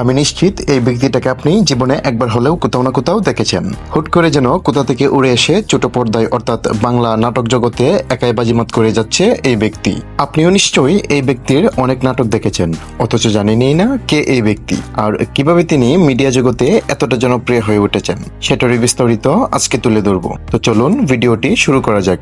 আমি নিশ্চিত এই ব্যক্তিটাকে আপনি জীবনে একবার হলেও কোথাও না কোথাও দেখেছেন। হুট করে যেন কোথা থেকে উড়ে এসে ছোট পর্দায় অর্থাৎ বাংলা নাটক জগতে একাই বাজিমাত করে যাচ্ছে এই ব্যক্তি। আপনিও নিশ্চয়ই এই ব্যক্তির অনেক নাটক দেখেছেন, অথচ জানেনই না কে এই ব্যক্তি আর কীভাবে তিনি মিডিয়া জগতে এতটা জনপ্রিয় হয়ে উঠেছেন সেটারই বিস্তারিত আজকে তুলে ধরবো। তো চলুন ভিডিওটি শুরু করা যাক।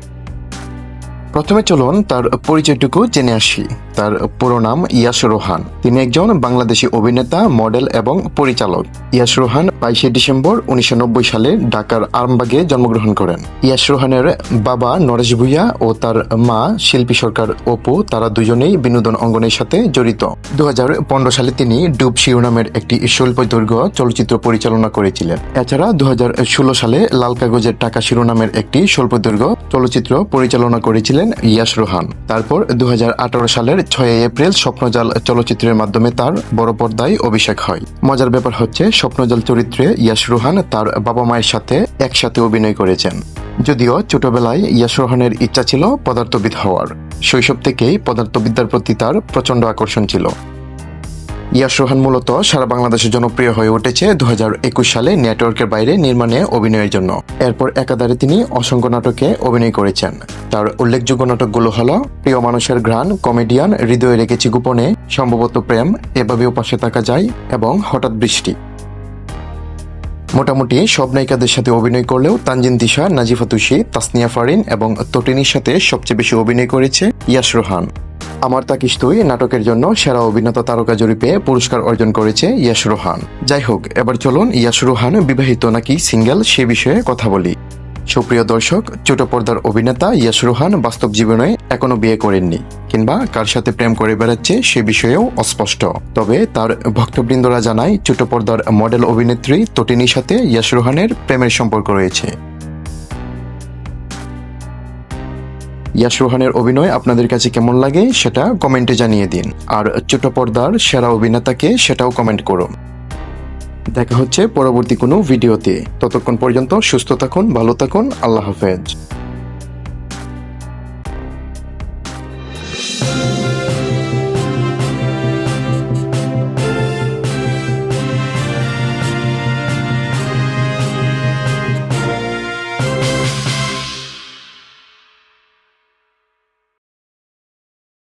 প্রথমে চলুন তার পরিচয়টুকু জেনে আসি। তার পুরো নাম ইয়াস রোহান। তিনি একজন বাংলাদেশি অভিনেতা, মডেল এবং পরিচালক। ইয়াস রোহান বাইশে ডিসেম্বর উনিশশো নব্বই সালে ঢাকার আরামবাগে জন্মগ্রহণ করেন। ইয়াস রোহানের বাবা নরেশ ভুইয়া ও তার মা শিল্পী সরকার অপু, তারা দুজনেই বিনোদন অঙ্গনের সাথে জড়িত। দু হাজার পনেরো সালে তিনি ডুব শিরোনামের একটি স্বল্প দৈর্ঘ্য চলচ্চিত্র পরিচালনা করেছিলেন। এছাড়া দু হাজার ষোলো সালে লাল কাগজের টাকা শিরোনামের একটি স্বল্প দৈর্ঘ্য চলচ্চিত্র পরিচালনা করেছিলেন ইয়াস রোহান। তারপর দু হাজার আঠারো সালের ছয় এপ্রিল স্বপ্নজাল চলচ্চিত্রের মাধ্যমে তার বড় পর্দায় অভিষেক হয়। মজার ব্যাপার হচ্ছে, স্বপ্নজাল চরিত্রে ইয়াস রোহান তার বাবা মায়ের সাথে একসাথে অভিনয় করেছেন। যদিও ছোটবেলায় ইয়াস রোহানের ইচ্ছা ছিল পদার্থবিদ হওয়ার। শৈশব থেকেই পদার্থবিদ্যার প্রতি তার প্রচণ্ড আকর্ষণ ছিল। ইয়াস রোহান মূলত সারা বাংলাদেশে জনপ্রিয় হয়ে উঠেছে দু হাজার একুশ সালে নেটওয়ার্কের বাইরে নির্মাণে অভিনয়ের জন্য। এরপর একাধারে তিনি অসংখ্য নাটকে অভিনয় করেছেন। তার উল্লেখযোগ্য নাটকগুলো হলো প্রিয় মানুষের ঘ্রাণ, কমেডিয়ান, হৃদয়ে রেখেছি গোপনে, সম্ভবত প্রেম, এভাবেও পাশে থাকা যায়, এবং হঠাৎ বৃষ্টি। মোটামুটি সব নায়িকাদের সাথে অভিনয় করলেও তানজিন দিশা নাজিফা তুষি তাসনিয়া ফারিন এবং তটিনীর সাথে সবচেয়ে বেশি অভিনয় করেছে ইয়াস রোহান। আমার তাকিস তুই নাটকের জন্য সেরা অভিনেতা তারকা জরিপে পুরস্কার অর্জন করেছে ইয়াস রোহান। যাই হোক, এবার চলুন ইয়াস রোহান বিবাহিত নাকি সিঙ্গেল সে বিষয়ে কথা বলি। সুপ্রিয় দর্শক, ছোট পর্দার অভিনেতা ইয়াস রোহান বাস্তব জীবনে এখনও বিয়ে করেননি, কিংবা কার সাথে প্রেম করে বেড়াচ্ছে সে বিষয়েও অস্পষ্ট। তবে তার ভক্তবৃন্দরা জানায়, ছোট পর্দার মডেল অভিনেত্রী তটিনীর সাথে ইয়াস রোহানের প্রেমের সম্পর্ক রয়েছে। ইয়াস রোহানের অভিনয় আপনাদের কাছে কেমন লাগে সেটা কমেন্টে জানিয়ে দিন। আর ছোট পর্দার সেরা অভিনেতাকে সেটাও কমেন্ট করুন। দেখা হচ্ছে পরবর্তী কোনো ভিডিওতে। ততক্ষণ পর্যন্ত সুস্থ থাকুন, ভালো থাকুন, আল্লাহ হাফেজ।